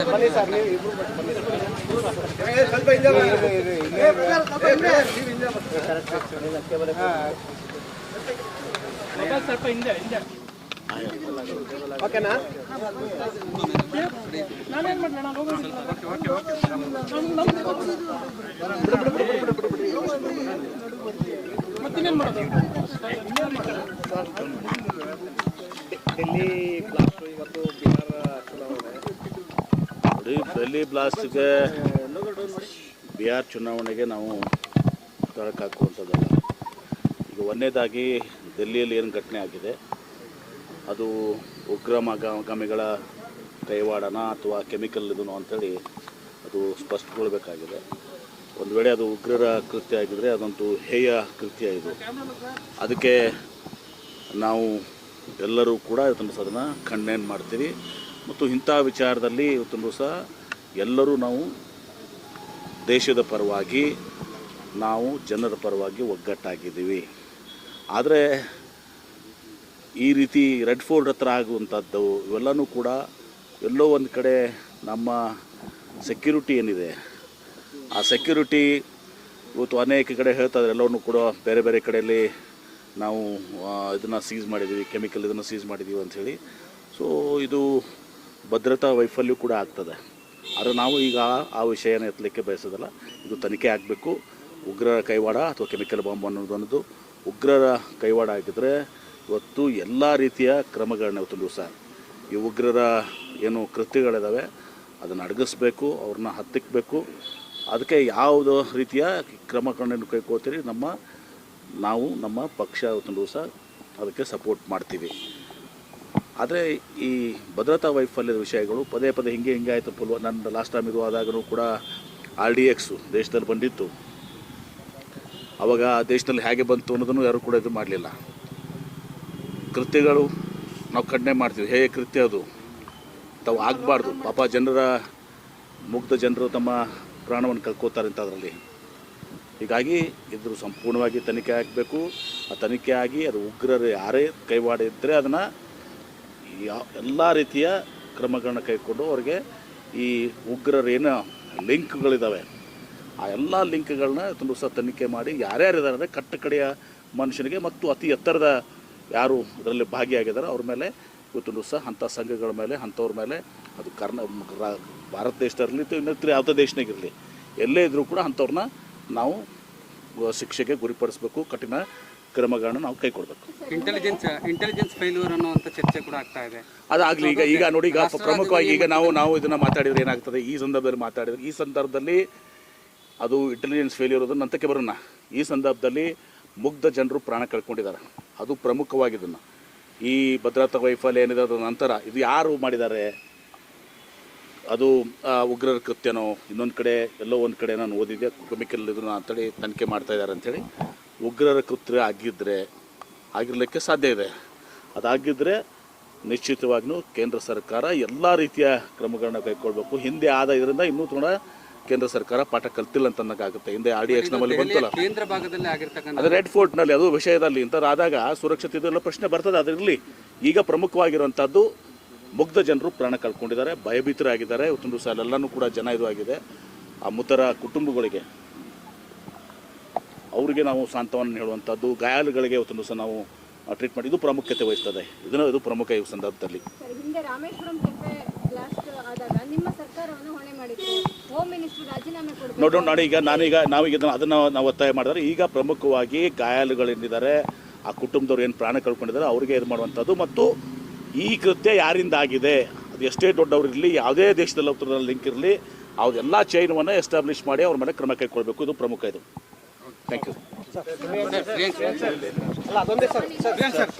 ಸ್ವಲ್ಪ ಹಿಂದೆ ಸ್ವಲ್ಪ ಹಿಂದೆ ಹಿಂದೆ ಓಕೆನಾ ನಾನೇನ್ ಮಾಡ್ಲಿ ನಾನು ಹೋಗೋಣ ಮತ್ತಿನ್ನೇನ್ ಮಾಡೋದು ಡೆಲ್ಲಿ ಬ್ಲಾಸ್ಟ್ ಇವತ್ತು ನೋಡಿ ಡೆಲ್ಲಿ ಬ್ಲಾಸ್ಟ್ಗೆ ಬಿಹಾರ್ ಚುನಾವಣೆಗೆ ನಾವು ತಳಕಾಕುವಂಥದ್ದಲ್ಲ ಈಗ ಒಂದನೇದಾಗಿ ಡೆಲ್ಲಿಯಲ್ಲಿ ಏನು ಘಟನೆ ಆಗಿದೆ, ಅದು ಉಗ್ರ ಉಗ್ರಗಾಮಿಗಳ ಕೈವಾಡನ ಅಥವಾ ಕೆಮಿಕಲ್ ಇದನ್ನು ಅಂಥೇಳಿ ಅದು ಸ್ಪಷ್ಟಗೊಳ್ಬೇಕಾಗಿದೆ. ಒಂದು ವೇಳೆ ಅದು ಉಗ್ರರ ಕೃತ್ಯ ಆಗಿದ್ರೆ ಅದಂತೂ ಹೇಯ ಕೃತ್ಯ ಇದು. ಅದಕ್ಕೆ ನಾವು ಎಲ್ಲರೂ ಕೂಡ ಇದನ್ನು ಸದನ ಖಂಡನೆ ಮಾಡ್ತೀವಿ ಮತ್ತು ಇಂಥ ವಿಚಾರದಲ್ಲಿ ಇವತ್ತೊಂದು ಸಹ ಎಲ್ಲರೂ ನಾವು ದೇಶದ ಪರವಾಗಿ, ನಾವು ಜನರ ಪರವಾಗಿ ಒಗ್ಗಟ್ಟಾಗಿದ್ದೀವಿ. ಆದರೆ ಈ ರೀತಿ ರೆಡ್ ಫೋರ್ಡ್ ಹತ್ರ ಆಗುವಂಥದ್ದು, ಇವೆಲ್ಲನೂ ಕೂಡ ಎಲ್ಲೋ ಒಂದು ಕಡೆ ನಮ್ಮ ಸೆಕ್ಯೂರಿಟಿ ಏನಿದೆ, ಆ ಸೆಕ್ಯೂರಿಟಿ ಇವತ್ತು ಅನೇಕ ಕಡೆ ಹೇಳ್ತಾ ಇದ್ದಾರೆ ಎಲ್ಲವನ್ನೂ ಕೂಡ ಬೇರೆ ಬೇರೆ ಕಡೆಯಲ್ಲಿ ನಾವು ಇದನ್ನು ಸೀಸ್ ಮಾಡಿದ್ದೀವಿ ಕೆಮಿಕಲ್ ಇದನ್ನು ಸೀಸ್ ಮಾಡಿದ್ದೀವಿ ಅಂಥೇಳಿ ಸೊ ಇದು ಭದ್ರತಾ ವೈಫಲ್ಯ ಕೂಡ ಆಗ್ತದೆ. ಆದರೆ ನಾವು ಈಗ ಆ ವಿಷಯನ ಎತ್ತಲಿಕ್ಕೆ ಬಯಸೋದಲ್ಲ. ಇದು ತನಿಖೆ ಆಗಬೇಕು. ಉಗ್ರರ ಕೈವಾಡ ಅಥವಾ ಕೆಮಿಕಲ್ ಬಾಂಬ್ ಅನ್ನೋದು ಅನ್ನೋದು ಉಗ್ರರ ಕೈವಾಡ ಆಗಿದ್ದರೆ ಇವತ್ತು ಎಲ್ಲ ರೀತಿಯ ಕ್ರಮಗಳನ್ನ ಇವತ್ತು ದಿವಸ ಈ ಉಗ್ರರ ಏನು ಕೃತ್ಯಗಳಿದ್ದಾವೆ ಅದನ್ನು ಅಡಗಿಸ್ಬೇಕು, ಅವ್ರನ್ನ ಹತ್ತಿಕ್ಕಬೇಕು ಅದಕ್ಕೆ ಯಾವುದೋ ರೀತಿಯ ಕ್ರಮಗಳನ್ನು ಕೈಕೋತೀರಿ ನಮ್ಮ ನಾವು ನಮ್ಮ ಪಕ್ಷ ಇವತ್ತು ದಿವಸ ಅದಕ್ಕೆ ಸಪೋರ್ಟ್ ಮಾಡ್ತೀವಿ. ಆದರೆ ಈ ಭದ್ರತಾ ವೈಫಲ್ಯದ ವಿಷಯಗಳು ಪದೇ ಪದೇ ಹಿಂಗೆ ಹಿಂಗೆ ಆಯಿತು ಪುಲ್ವ. ನನ್ನ ಲಾಸ್ಟ್ ಟೈಮ್ ಇದು ಆದಾಗಲೂ ಕೂಡ ಆರ್ ಡಿ ಎಕ್ಸು ದೇಶದಲ್ಲಿ ಬಂದಿತ್ತು. ಅವಾಗ ದೇಶದಲ್ಲಿ ಹೇಗೆ ಬಂತು ಅನ್ನೋದನ್ನು ಯಾರು ಕೂಡ ಇದು ಮಾಡಲಿಲ್ಲ. ಕೃತ್ಯಗಳು ನಾವು ಕಡಿಮೆ ಮಾಡ್ತೀವಿ. ಹೇಗೆ ಕೃತ್ಯ ಅದು? ತಾವು ಆಗಬಾರ್ದು. ಪಾಪ ಜನರ, ಮುಗ್ಧ ಜನರು ತಮ್ಮ ಪ್ರಾಣವನ್ನು ಕಳ್ಕೋತಾರೆ ಅಂತ ಅದರಲ್ಲಿ. ಹೀಗಾಗಿ ಇದ್ರ ಸಂಪೂರ್ಣವಾಗಿ ತನಿಖೆ ಆಗಬೇಕು. ಆ ತನಿಖೆ ಆಗಿ ಅದು ಉಗ್ರರು ಯಾರೇ ಕೈವಾಡ ಇದ್ದರೆ ಅದನ್ನು ಯಾ ಎಲ್ಲ ರೀತಿಯ ಕ್ರಮಗಳನ್ನ ಕೈಗೊಂಡು ಅವ್ರಿಗೆ ಈ ಉಗ್ರರೇನು ಲಿಂಕ್ಗಳಿದ್ದಾವೆ ಆ ಎಲ್ಲ ಲಿಂಕ್ಗಳನ್ನ ತುಂಬ ಸಹ ತನಿಖೆ ಮಾಡಿ ಯಾರ್ಯಾರಿದ್ದಾರೆ ಅಂದರೆ ಕಟ್ಟಕಡೆಯ ಮನುಷ್ಯನಿಗೆ ಮತ್ತು ಅತಿ ಎತ್ತರದ ಯಾರು ಇದರಲ್ಲಿ ಭಾಗಿಯಾಗಿದ್ದಾರೆ ಅವ್ರ ಮೇಲೆ ಇವತ್ತು ಸಹ ಅಂಥ ಸಂಘಗಳ ಮೇಲೆ, ಅಂಥವ್ರ ಮೇಲೆ, ಅದು ಕರ್ನ ಭಾರತ ದೇಶದಲ್ಲಿ ಇನ್ನತ್ರ ಯಾವುದೇ ದೇಶನಾಗಿರಲಿ ಎಲ್ಲೇ ಇದ್ದರೂ ಕೂಡ ಅಂಥವ್ರನ್ನ ನಾವು ಶಿಕ್ಷೆಗೆ ಗುರಿಪಡಿಸಬೇಕು, ಕಠಿಣ ಕ್ರಮಗಳನ್ನ ನಾವು ಕೈಗೊಳ್ಬೇಕು ಇಂಟೆಲಿಜೆನ್ಸ್ ಇಂಟೆಲಿಜೆನ್ಸ್ ಫೇಲ್ಯೂರ್ ಅನ್ನುವಂಥ ಚರ್ಚೆ ಕೂಡ ಆಗ್ತಾ ಇದೆ. ಅದಾಗಲಿ ಈಗ ಈಗ ನೋಡಿ ಈಗ ಪ್ರಮುಖವಾಗಿ ಈಗ ನಾವು ನಾವು ಇದನ್ನು ಮಾತಾಡಿದ್ರೆ ಏನಾಗ್ತದೆ? ಈ ಸಂದರ್ಭದಲ್ಲಿ ಮಾತಾಡಿದ್ರೆ ಈ ಸಂದರ್ಭದಲ್ಲಿ ಅದು ಇಂಟೆಲಿಜೆನ್ಸ್ ಫೇಲ್ಯೂರ್ ಅದನ್ನು ನಂತಕ್ಕೆ ಬರೋಣ. ಈ ಸಂದರ್ಭದಲ್ಲಿ ಮುಗ್ಧ ಜನರು ಪ್ರಾಣ ಕಳ್ಕೊಂಡಿದ್ದಾರೆ. ಅದು ಪ್ರಮುಖವಾಗಿ ಇದನ್ನು ಈ ಭದ್ರತಾ ವೈಫಲ್ಯ ಏನಿದೆ ಅದರ ನಂತರ ಇದು ಯಾರು ಮಾಡಿದ್ದಾರೆ? ಅದು ಉಗ್ರರ ಕೃತ್ಯನೋ ಇನ್ನೊಂದು ಕಡೆ ಎಲ್ಲೋ ಒಂದು ಕಡೆ ನಾನು ಓದಿದ್ದೆ ಕೆಮಿಕಲ್ ಇದನ್ನು ಅಂತೇಳಿ ತನಿಖೆ ಮಾಡ್ತಾ ಇದ್ದಾರೆ ಅಂಥೇಳಿ ಉಗ್ರರ ಕೃತ್ಯ ಆಗಿದ್ದರೆ ಆಗಿರಲಿಕ್ಕೆ ಸಾಧ್ಯ ಇದೆ. ಅದಾಗಿದ್ದರೆ ನಿಶ್ಚಿತವಾಗಿಯೂ ಕೇಂದ್ರ ಸರ್ಕಾರ ಎಲ್ಲ ರೀತಿಯ ಕ್ರಮಗಳನ್ನ ಕೈಗೊಳ್ಬೇಕು. ಹಿಂದೆ ಆದ ಇದರಿಂದ ಇನ್ನೂ ಕೂಡ ಕೇಂದ್ರ ಸರ್ಕಾರ ಪಾಠ ಕಲ್ತಿಲ್ಲ ಅಂತ ಅನ್ನೋಕ್ಕಾಗುತ್ತೆ. ಹಿಂದೆ ಆರ್ ಡಿ ಎಕ್ಸ್ ನಮ್ಮಲ್ಲಿ ಬಂತಲ್ಲ. ಕೇಂದ್ರ ಭಾಗದಲ್ಲಿ ಆಗಿರ್ತಕ್ಕಂಥ ಅದು ರೆಡ್ ಫೋರ್ಟ್ನಲ್ಲಿ ಅದು ವಿಷಯದಲ್ಲಿ ಇಂಥದ್ದಾದಾಗ ಸುರಕ್ಷತೆ ಇದೆಲ್ಲ ಪ್ರಶ್ನೆ ಬರ್ತದೆ. ಅದರಲ್ಲಿ ಈಗ ಪ್ರಮುಖವಾಗಿರುವಂಥದ್ದು ಮುಗ್ಧ ಜನರು ಪ್ರಾಣ ಕಳ್ಕೊಂಡಿದ್ದಾರೆ. ಭಯಭೀತರಾಗಿದ್ದಾರೆ. ಇವತ್ತೊಂದು ಸಾಲ ಎಲ್ಲನೂ ಕೂಡ ಜನ ಇದು ಆಗಿದೆ. ಆ ಮೃತರ ಕುಟುಂಬಗಳಿಗೆ ಅವರಿಗೆ ನಾವು ಸಾಂತ್ವನ ಹೇಳುವಂಥದ್ದು ಗಾಯಾಳುಗಳಿಗೆ ಇವತ್ತೊಂದು ಸಹ ನಾವು ಟ್ರೀಟ್ಮೆಂಟ್ ಇದು ಪ್ರಾಮುಖ್ಯತೆ ವಹಿಸ್ತದೆ. ಇದನ್ನು ಇದು ಪ್ರಮುಖ ಈ ಸಂದರ್ಭದಲ್ಲಿ. ನೋಡೋಣ ನೋಡಿ ಈಗ ನಾನೀಗ ನಾವೀಗ ಇದನ್ನ ಅದನ್ನು ನಾವು ಒತ್ತಾಯ ಮಾಡಿದ್ರೆ ಈಗ ಪ್ರಮುಖವಾಗಿ ಗಾಯಾಳುಗಳೇನಿದ್ದಾರೆ ಆ ಕುಟುಂಬದವ್ರು ಏನು ಪ್ರಾಣ ಕಳ್ಕೊಂಡಿದ್ದಾರೆ ಅವರಿಗೆ ಇದು ಮಾಡುವಂಥದ್ದು ಮತ್ತು ಈ ಕೃತ್ಯ ಯಾರಿಂದ ಆಗಿದೆ ಅದು ಎಷ್ಟೇ ದೊಡ್ಡವರಿರಲಿ ಇರಲಿ ಯಾವುದೇ ದೇಶದಲ್ಲಿ ಉತ್ತರ ಲಿಂಕ್ ಇರಲಿ ಅವ್ರೆಲ್ಲ ಚೈನವನ್ನು ಎಸ್ಟಾಬ್ಲಿಷ್ ಮಾಡಿ ಅವ್ರ ಮೇಲೆ ಕ್ರಮ ಕೈಗೊಳ್ಬೇಕು. ಇದು ಪ್ರಮುಖ ಇದು. ಥ್ಯಾಂಕ್ ಯು ಅಲ್ಲ ಅದೊಂದೇ ಸರ್ ಸರ್